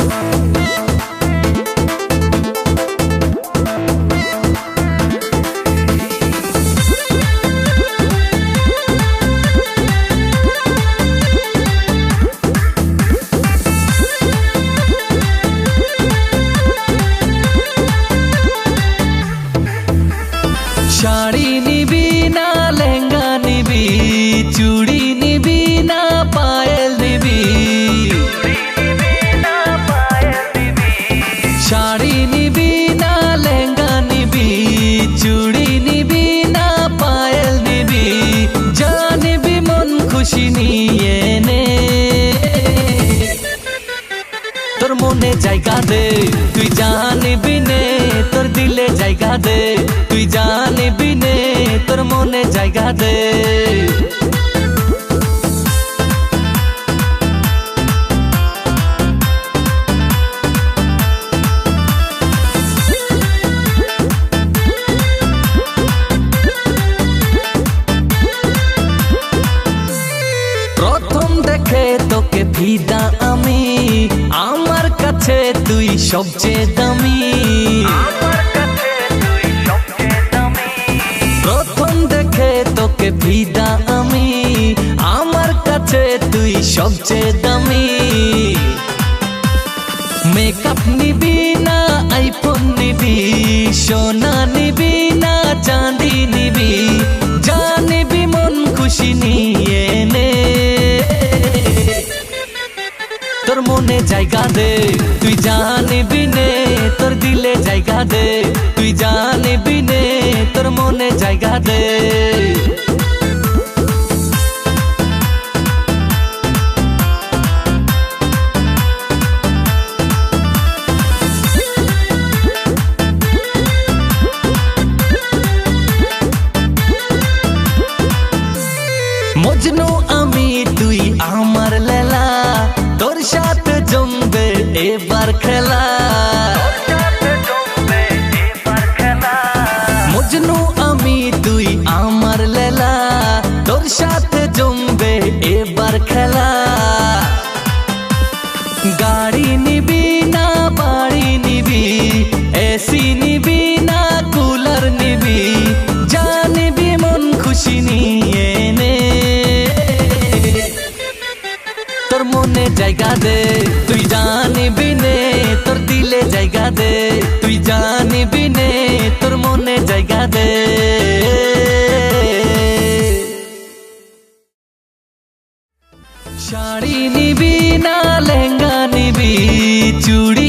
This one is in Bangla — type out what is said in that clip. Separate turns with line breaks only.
শাড়ি জায়গা দে, তুই জানিবি নে, তোর দিলে জায়গা দে। তুই জানিবি নে, তোর মনে জায়গা দে। প্রথম দেখে তোকে ফিদা আমি আমার কাছে তুই সবচেয়ে দামি। প্রথম দেখে তোকে ফিদা আমি। আমার কাছে তুই সবচেয়ে দামি। মেকআপ নিবি না আইফোন নিবি সোনা মনে জায়গা দে। তুই জানিবি নে, তোর দিলে জায়গা দে। তুই জানিবি নে, তোর মনে জায়গা দে। নিবি না নিবি। নিবি না নিবি। মন খুশি মনে জায়গা দে, তুই জানিবি নে, তোর দিলে জায়গা দে। তুই জানিবি নে, তোর মনে জায়গা দে। শাড়ি নিবি చూడి